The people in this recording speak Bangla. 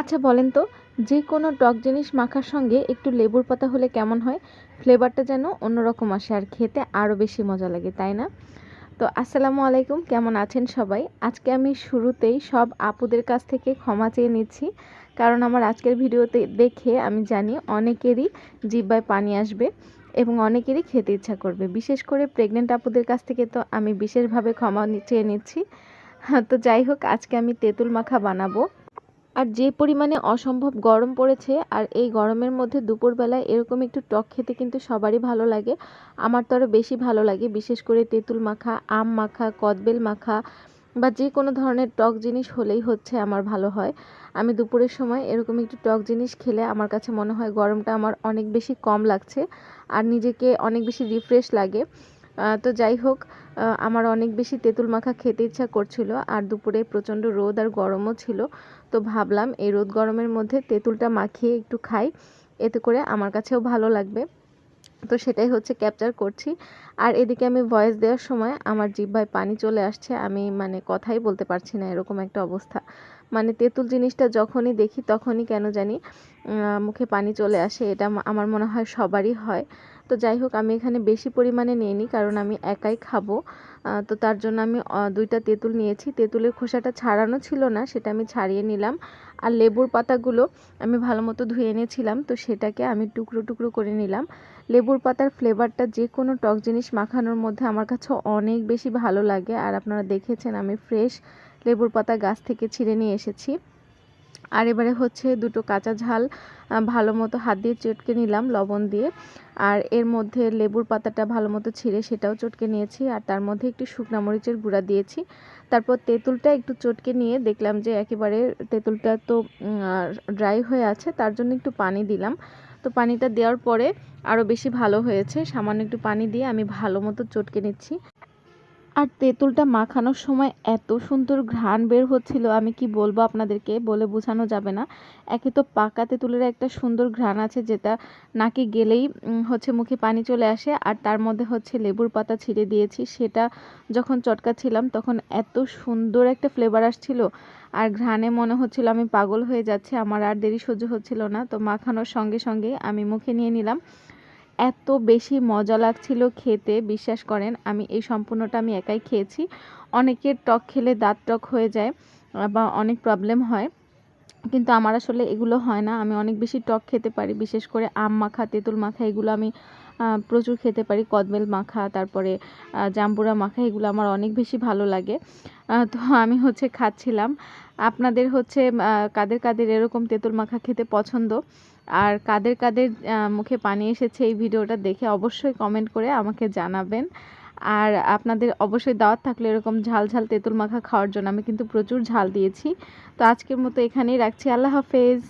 আচ্ছা বলেন তো যে কোনো টক জিনিস মাখার সঙ্গে একটু লেবুর পাতা হলে কেমন হয়? ফ্লেভারটা যেন অন্যরকম আসে আর খেতে আরও বেশি মজা লাগে, তাই না? তো আসসালামু আলাইকুম, কেমন আছেন সবাই? আজকে আমি শুরুতেই সব আপুদের কাছ থেকে ক্ষমা চেয়ে নিচ্ছি, কারণ আমার আজকের ভিডিওতে দেখে আমি জানি অনেকেরই জিব্বায় পানি আসবে এবং অনেকেরই খেতে ইচ্ছা করবে। বিশেষ করে প্রেগনেন্ট আপুদের কাছ থেকে তো আমি বিশেষভাবে ক্ষমা চেয়ে নিচ্ছি। তো যাই হোক, আজকে আমি তেঁতুল মাখা বানাবো। আর যে পরিমাণে অসম্ভব গরম পড়েছে আর এই গরমের মধ্যে দুপুরবেলায় এরকম একটু টক খেতে কিন্তু সবারই ভালো লাগে। আমার তো আরও বেশি ভালো লাগে, বিশেষ করে তেঁতুল মাখা, আম মাখা, কদবেল মাখা বা যে কোনো ধরনের টক জিনিস হলেই হচ্ছে আমার ভালো হয়। আমি দুপুরের সময় এরকম একটু টক জিনিস খেলে আমার কাছে মনে হয় গরমটা আমার অনেক বেশি কম লাগছে আর নিজেকে অনেক বেশি রিফ্রেশ লাগে। তো যাই হোক আমার অনেক বেশি তেঁতুল মাখা খেতে ইচ্ছা করছিল, আর দুপুরে প্রচণ্ড রোদ আর গরমও ছিল, তো ভাবলাম এই রোদ গরমের মধ্যে তেঁতুলটা মাখিয়ে একটু খাই, এতে করে আমার কাছেও ভালো লাগবে। তো সেটাই হচ্ছে ক্যাপচার করছি, আর এদিকে আমি ভয়েস দেওয়ার সময় আমার জিহ্বায় পানি চলে আসছে, আমি মানে কথাই বলতে পারছি না, এরকম একটা অবস্থা। মানে তেঁতুল জিনিসটা যখনই দেখি তখনই কেন জানি মুখে পানি চলে আসে, এটা আমার মনে হয় সবারই হয়। তো যাই হোক, আমি এখানে বেশি পরিমাণে নিইনি, কারণ আমি একাই খাব। তো তার জন্য আমি দুইটা তেঁতুল নিয়েছি। তেঁতুলের খোসাটা ছাড়ানো ছিল না, সেটা আমি ছাড়িয়ে নিলাম। আর লেবুর পাতাগুলো আমি ভালো মতো ধুয়ে এনেছিলাম, তো সেটাকে আমি টুকরো টুকরো করে নিলাম। লেবুর পাতার ফ্লেভারটা যে কোনো টক জিনিস মাখানোর মধ্যে আমার কাছে অনেক বেশি ভালো লাগে, আর আপনারা দেখেছেন আমি ফ্রেশ লেবুর পাতা গাছ থেকে ছিঁড়ে নিয়ে এসেছি। আর এবারে হচ্ছে দুটো কাঁচা ঝাল ভালো মতো হাত দিয়ে চটকে নিলাম লবণ দিয়ে। আর এর মধ্যে লেবুর পাতাটা ভালো মতো ছিঁড়ে সেটাও চটকে নিয়েছি। আর তার মধ্যে একটু শুকনা মরিচের গুঁড়া দিয়েছি। তারপর তেঁতুলটা একটু চটকে নিয়ে দেখলাম যে একেবারে তেঁতুলটা তো ড্রাই হয়ে আছে, তার জন্য একটু পানি দিলাম। তো পানিটা দেওয়ার পরে আরও বেশি ভালো হয়েছে। সামান্য একটু পানি দিয়ে আমি ভালো মতো চটকে নিচ্ছি। আর তেঁতুলটা মাখানোর সময় এত সুন্দর ঘ্রাণ বের হচ্ছিল, আমি কি বলব আপনাদেরকে? বলে বোঝানো যাবে না। একে তো পাকা তেঁতুলের একটা সুন্দর ঘ্রাণ আছে, যেটা নাকে গেলেই হচ্ছে মুখে পানি চলে আসে, আর তার মধ্যে হচ্ছে লেবুর পাতা ছিঁড়ে দিয়েছি। সেটা যখন চটকাচ্ছিলাম, তখন এত সুন্দর একটা ফ্লেভার আসছিল, আর ঘ্রাণে মনে হচ্ছিল আমি পাগল হয়ে যাচ্ছে, আমার আর দেরি সহ্য হচ্ছিল না। তো মাখানোর সঙ্গে সঙ্গে আমি মুখে নিয়ে নিলাম। এত বেশি মজা লাগছিল খেতে, বিশ্বাস করেন, আমি এই সম্পূর্ণটা আমি একাই খেয়েছি। অনেকের টক খেলে দাঁত টক হয়ে যায় বা অনেক প্রবলেম হয়। কিন্তু আমার আসলে এগুলো হয় না। আমি অনেক বেশি টক খেতে পারি, বিশেষ করে আম মাখা, তেঁতুল মাখা, এগুলো আমি প্রচুর খেতে পারি, কদবেল মাখা, তারপরে জাম্বুরা মাখা, এগুলো আমার অনেক বেশি ভালো লাগে। তো আমি হচ্ছে খাচ্ছিলাম। আপনাদের হচ্ছে কাদের কাদের এরকম তেঁতুল মাখা খেতে পছন্দ? আর কাদের কাদের মুখে পানি এসেছে এই ভিডিওটা দেখে অবশ্যই কমেন্ট করে আমাকে জানাবেন। আর আপনাদের অবশ্যই দাওয়াত থাকলে এরকম ঝাল ঝাল তেঁতুল মাখা খাওয়ার জন্য আমি কিন্তু প্রচুর ঝাল দিয়েছি। তো আজকের মতো এখানেই রাখছি। আল্লাহ হাফেজ।